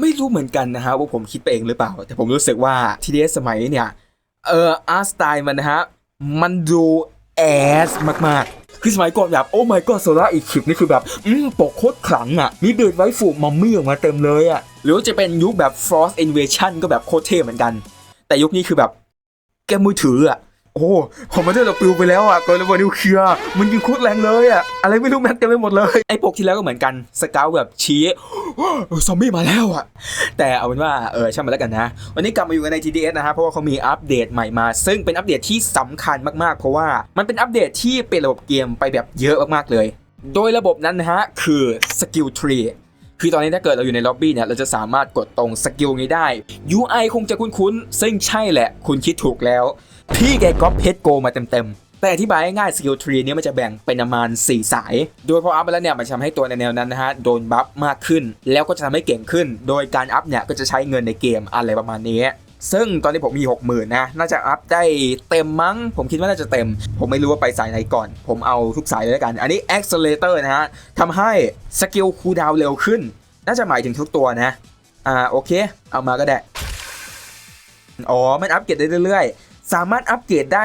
ไม่รู้เหมือนกันนะฮะว่าผมคิดไปเองหรือเปล่า แต่ผมรู้สึกว่า TDS สมัยเนี่ย เอออาร์ตสไตล์มันนะฮะ มันดูแอสมากๆ คือสมัยก่อนแบบโอ้ my god โซล่าอีคิปนี่คือแบบ อืมปกโคตรขลังอะ มีเบิร์ดไว้ฝูมัมมี่ออกมาเต็มเลยอะ หรือว่าจะเป็นยุคแบบ Frost Invasion ก็แบบโคตรเท่เหมือนกัน แต่ยุคนี้คือแบบ แกมมือถืออะ โอ้คอมมานเดอร์เราปิวไปแล้วอะกอระเบิดนิวเคลียร์มันยิงโคตรแรงเลยอะ อะไรไม่รู้แม็กเต็มไปหมดเลย ไอ้ปกที่แล้วก็เหมือนกันสเกลแบบชี้ซอมบี้มาแล้วอะ แต่เอาเป็นว่า เออช่างมันแล้วกันนะ วันนี้กลับมาอยู่กันใน TDS นะฮะ เพราะว่าเขามีอัปเดตใหม่มา ซึ่งเป็นอัปเดตที่สำคัญมากๆ เพราะว่ามันเป็นอัปเดตที่เปลี่ยนระบบเกมไปแบบเยอะมากๆเลย โดยระบบนั้นนะฮะคือสกิลทรีคือตอนนี้ถ้าเกิดเราอยู่ในล็อบบี้เนี่ยเราจะสามารถกดตรงสกิลนี้ได้ UI คงจะคุ้นๆซึ่งใช่แหละ คุณคิดถูกแล้ว พี่แกก๊อปเพชรโกมาเต็มๆ แต่อธิบายง่ายสกิลทรีนี้มันจะแบ่งเป็นประมาณ 4 สาย โดยพออัพไปแล้วเนี่ยมันจะทำให้ตัวในแนวนั้นนะฮะโดนบัฟมากขึ้น แล้วก็จะทำให้เก่งขึ้น โดยการอัพเนี่ยก็จะใช้เงินในเกมอะไรประมาณนี้ซึ่งตอนนี้ผมมี 60,000นะ น่าจะอัพได้เต็มมั้ง ผมคิดว่าน่าจะเต็ม ผมไม่รู้ว่าไปสายไหนก่อน ผมเอาทุกสายเลยแล้วกัน อันนี้ accelerator นะฮะทำให้สกิลคูลดาวน์เร็วขึ้น น่าจะหมายถึงทุกตัวนะ อ่า โอเค เอามาก็ได้ อ๋อ มันอัปเกรดได้เรื่อยๆ สามารถอัปเกรดได้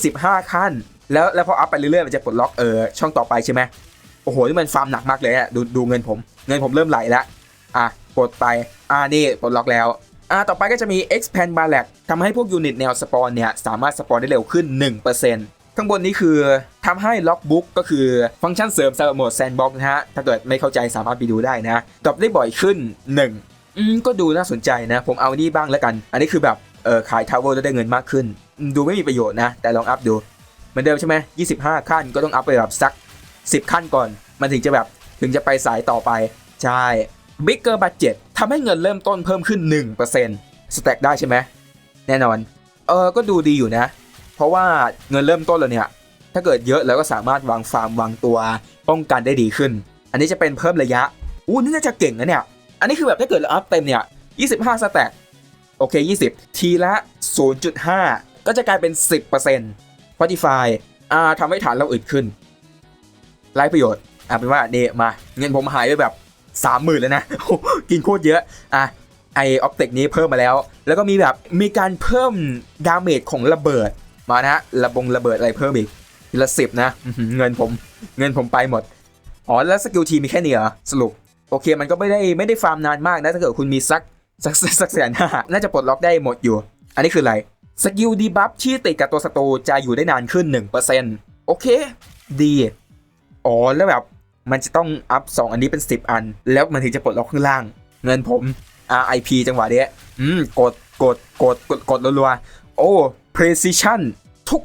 25 ขั้น แล้วแล้วพออัพไปเรื่อยๆ มันจะปลดล็อกเออช่องต่อไปใช่ไหมโอ้โหนี่มันฟาร์มหนักมากเลยอะดูดูเงินผม เงินผมเริ่มไหลแล้วอะกดไปอ่านี่ปลดล็อกแล้วอ่าต่อไปก็จะมี expand b a l a c ทำให้พวกยูนิตแนวสปอนเนี่ย สามารถสปอนได้เร็วขึ้น 1%ข้างบนนี้คือทำให้ล็อกบุ๊กก็คือฟังก์ชันเสริมสำหรับโหมดแซนด์บ็อกนะฮะ ถ้าเกิดไม่เข้าใจสามารถไปดูได้นะดรอปได้บ่อยขึ้น 1 อืมก็ดูน่าสนใจนะ ผมเอานี่บ้างแล้วกัน อันนี้คือแบบเออขายทาวเวอร์แล้วได้เงินมากขึ้น ดูไม่มีประโยชน์นะ แต่ลองอัพดู เหมือนเดิมใช่ไหม25ขั้นก็ต้องอัพไปแบบสัก10ขั้นก่อน มันถึงจะแบบถึงจะไปสายต่อไป ใช่ Bigger Budget ทำให้เงินเริ่มต้นเพิ่มขึ้น 1%สแต็กได้ใช่ไหมแน่นอน เออก็ดูดีอยู่นะ เพราะว่าเงินเริ่มต้นแล้วเนี่ย ถ้าเกิดเยอะแล้วก็สามารถวางฟาร์มวางตัว ป้องกันได้ดีขึ้น อันนี้จะเป็นเพิ่มระยะอู้นี่น่าจะเก่งนะเนี่ย อันนี้คือแบบถ้าเกิดเราอัพเต็มเนี่ย 25 สแต็กโอเค 20 ทีละ 0.5 ก็จะกลายเป็น 10% Spotify อ่าทำให้ฐานเราอึดขึ้นไร้ประโยชน์อะเป็นว่าเนี่มา เงินผมหายไปแบบ 30,000เลยนะ กินโคตรเยอะ อะไอออปเทคนี้เพิ่มมาแล้ว แล้วก็มีแบบมีการเพิ่มดาเมจของระเบิดมานะฮะระบงระเบิดอะไรเพิ่มอีกทีละสิบนะเงินผมเงินผมไปหมด อ๋อ แล้วสกิลทีมีแค่นี้เหรอ สรุป โอเคมันก็ไม่ได้ไม่ได้ฟาร์มนานมากนะ ถ้าเกิดคุณมีสักสักสักสักแสนห้าน่าจะปลดล็อกได้หมดอยู่ อันนี้คืออะไร สกิลดีบัฟที่ติดกับตัวศัตรูจะอยู่ได้นานขึ้น 1%โอเค ดี อ๋อ แล้วแบบมันจะต้องอัพ 2 อันนี้เป็น 10 อัน แล้วมันถึงจะปลดล็อกข้างล่าง เงินผม RIP จังหวะเนี้ยอืม กด กด กด กด กดรัวๆ โอ้ precision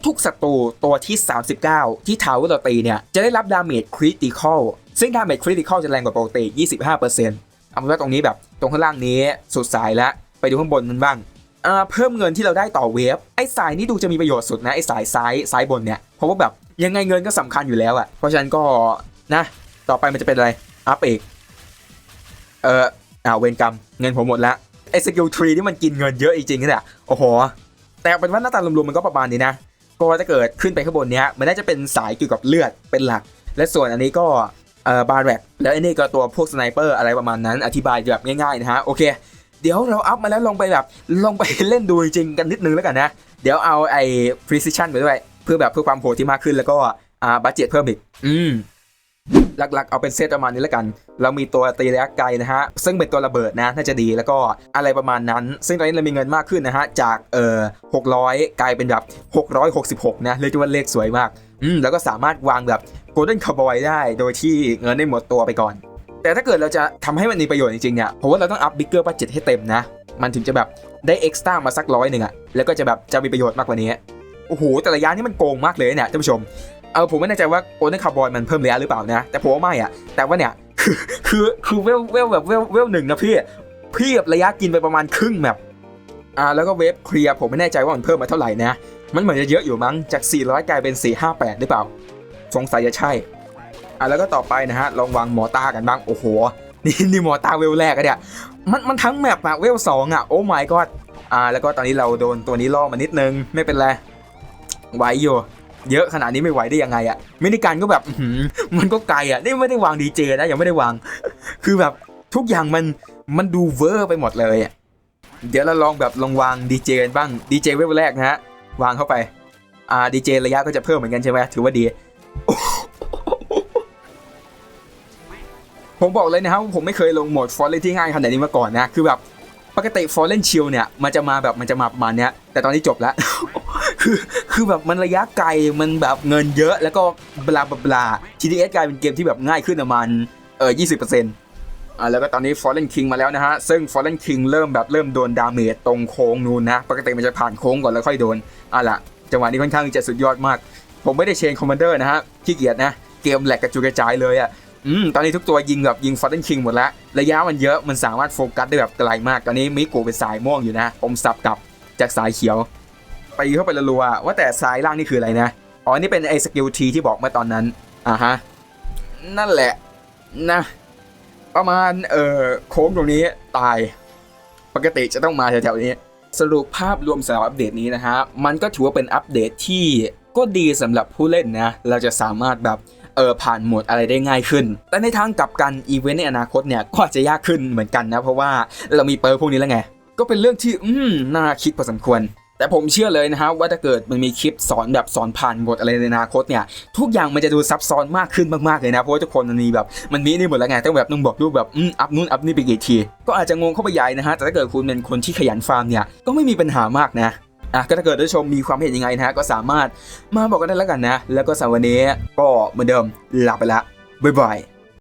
ทุกๆศัตรูตัวที่ 39 ที่ทาวเวอร์เราตีเนี่ย จะได้รับดาเมจคริติคอลซึ่งดาเมจคริติคอลจะแรงกว่าปกติ 25%เอาเป็นว่าตรงนี้แบบตรงข้างล่างนี้สุดสายแล้ว ไปดูข้างบนมันบ้าง เพิ่มเงินที่เราได้ต่อเวฟไอ้สายนี่ดูจะมีประโยชน์สุดนะไอ้สายซ้ายซ้ายบนเนี่ยเพราะว่าแบบยังไงเงินก็สำคัญอยู่แล้วอะเพราะฉะนั้นก็นะต่อไปมันจะเป็นอะไรอัพอีกเอออ่าเวรกรรมเงินผมหมดละไอ้สกิลทรีนี่มันกินเงินเยอะจริงๆเนี่ยโอ้โหแต่เอาเป็นว่าหน้าตารวมๆมันก็ประมาณนี้นะก็ถ้าเกิดขึ้นไปข้างบนเนี้ยมันน่าจะเป็นสายเกี่ยวกับเลือดเป็นหลัก และส่วนอันนี้ก็เอ่อบาร์แร็กแล้วไอ้นี่ก็ตัวพวกสไนเปอร์อะไรประมาณนั้นอธิบายแบบง่ายๆนะฮะโอเค เดี๋ยวเราอัพมาแล้วลองไปแบบลองไปเล่นดูจริงกันนิดนึงแล้วกันนะ เดี๋ยวเอาไอ้ precision ไปด้วย เพื่อแบบเพื่อความโหดที่มากขึ้นแล้วก็อ่าบัตเจ็ตเพิ่มอีก อืมหลักๆ เอาเป็นเซตประมาณนี้แล้วกัน เรามีตัวตีระยะไกลนะฮะ ซึ่งเป็นตัวระเบิดนะ น่าจะดี แล้วก็อะไรประมาณนั้น ซึ่งตอนนี้เรามีเงินมากขึ้นนะฮะ จากเอ่อ600 กลายเป็นแบบ 666 นะ เรียกว่าเลขสวยมาก อืม แล้วก็สามารถวางแบบ golden cowboy ได้ โดยที่เงินได้หมดตัวไปก่อน แต่ถ้าเกิดเราจะทำให้มันมีประโยชน์จริงๆเนี่ยผมว่าเราต้องอัพ bigger budget ให้เต็มนะ มันถึงจะแบบได้ extra มาสักร้อยหนึ่งอะแล้วก็จะแบบจะมีประโยชน์มากกว่านี้โอ้โหแต่ระยะนี่มันโกงมากเลยเนี่ยท่านผู้ชมเออผมไม่แน่ใจว่าโกลเด้นคาร์บอยมันเพิ่มระยะหรือเปล่านะ แต่ผมว่าไม่อะแต่ว่าเนี่ยคือคือคือเวลเวลแบบเวลเวลหนึ่งนะพี่พี่แบบระยะกินไปประมาณครึ่งแบบอ่าแล้วก็เวฟเคลียร์ผมไม่แน่ใจว่ามันเพิ่มมาเท่าไหร่นะ มันเหมือนจะเยอะอยู่มั้งจาก 400 กลายเป็น 458 หรือเปล่า สงสัยจะใช่ อะแล้วก็ต่อไปนะฮะลองวางมอต้ากันบ้างโอ้โหนี่นี่มอต้าเวลแรกอะเนี่ยมันมันทั้งแมปอะเวลสองอะโอ้ my god อ่าแล้วก็ตอนนี้เราโดนตัวนี้ล่อมานิดนึงไม่เป็นไรไหวอยู่เยอะขนาดนี้ไม่ไหวได้ยังไงอะมินิการก็แบบมันก็ไกลอะนี่ไม่ได้วางดีเจนะยังไม่ได้วาง คือแบบทุกอย่างมันมันดูเวอร์ไปหมดเลยอะเดี๋ยวเราลองแบบลองวางดีเจกันบ้างดีเจเว็บแรกนะฮะวางเข้าไปอ่าดีเจระยะก็จะเพิ่มเหมือนกันใช่ไหมถือว่าดี ผมบอกเลยนะครับว่าผมไม่เคยลงโหมดฟอร์เรนที่ง่ายขนาดนี้มาก่อนนะ คือแบบปกติฟอร์เรนชิลเนี่ยมันจะมาแบบมันจะมาประมาณเนี้ย แต่ตอนนี้จบแล้ว คือคือแบบมันระยะไกลมันแบบเงินเยอะแล้วก็บลาบลาบลา TDS กลายเป็นเกมที่แบบง่ายขึ้นประมาณเออ20%อ่าแล้วก็ตอนนี้ Fallen King มาแล้วนะฮะ ซึ่ง Fallen King เริ่มแบบเริ่มโดนดาเมจตรงโค้งนู้นนะ ปกติมันจะผ่านโค้งก่อนแล้วค่อยโดนอะล่ะจังหวะนี้ค่อนข้างจะสุดยอดมาก ผมไม่ได้เชนคอมมานเดอร์นะฮะขี้เกียจนะเกมแหลกกระจุยกระจายเลยอะ อืมตอนนี้ทุกตัวยิงแบบยิง Fallen King หมดแล้ว ระยะมันเยอะมันสามารถโฟกัสได้แบบไกลมาก ตอนนี้มิโกเป็นสายม่วงอยู่นะ ผมสับกลับจากสายเขียว ไปเข้าไปรัวๆว่าแต่ซ้ายล่างนี่คืออะไรนะ อ๋อ นี่เป็นไอ้สกิลทีที่บอกเมื่อตอนนั้น อ่าฮะ นั่นแหละนะ ประมาณเอ่อโค้งตรงนี้ตาย ปกติจะต้องมาแถวๆนี้ สรุปภาพรวมสำหรับอัปเดตนี้นะฮะ มันก็ถือว่าเป็นอัปเดตที่ก็ดีสำหรับผู้เล่นนะ เราจะสามารถแบบ ออผ่านโหมดอะไรได้ง่ายขึ้น แต่ในทางกลับกันอีเวนต์ในอนาคตเนี่ยก็อาจจะยากขึ้นเหมือนกันนะเพราะว่าเรามีเปิร์พวกนี้แล้วไง ก็เป็นเรื่องที่อืมน่าคิดพอสมควรแต่ผมเชื่อเลยนะฮะว่าถ้าเกิดมันมีคลิปสอนแบบสอนผ่านบทอะไรในอนาคตเนี่ย ทุกอย่างมันจะดูซับซ้อนมากขึ้นมากๆเลยนะ เพราะว่าทุกคนมันมีแบบมันมีนี่หมดแล้วไงต้องแบบต้องบอกรูปแบบอืมอัพนู่นอัพนี่ไปกี่ที ก็อาจจะงงเข้าไปใหญ่นะฮะแต่ถ้าเกิดคุณเป็นคนที่ขยันฟาร์มเนี่ยก็ไม่มีปัญหามากนะ อะก็ถ้าเกิดท่านชมมีความเห็นยังไงนะฮะก็สามารถมาบอกกันได้แล้วกันนะ แล้วก็สำหรับวันนี้ก็เหมือนเดิมลาไปละบ๊ายบาย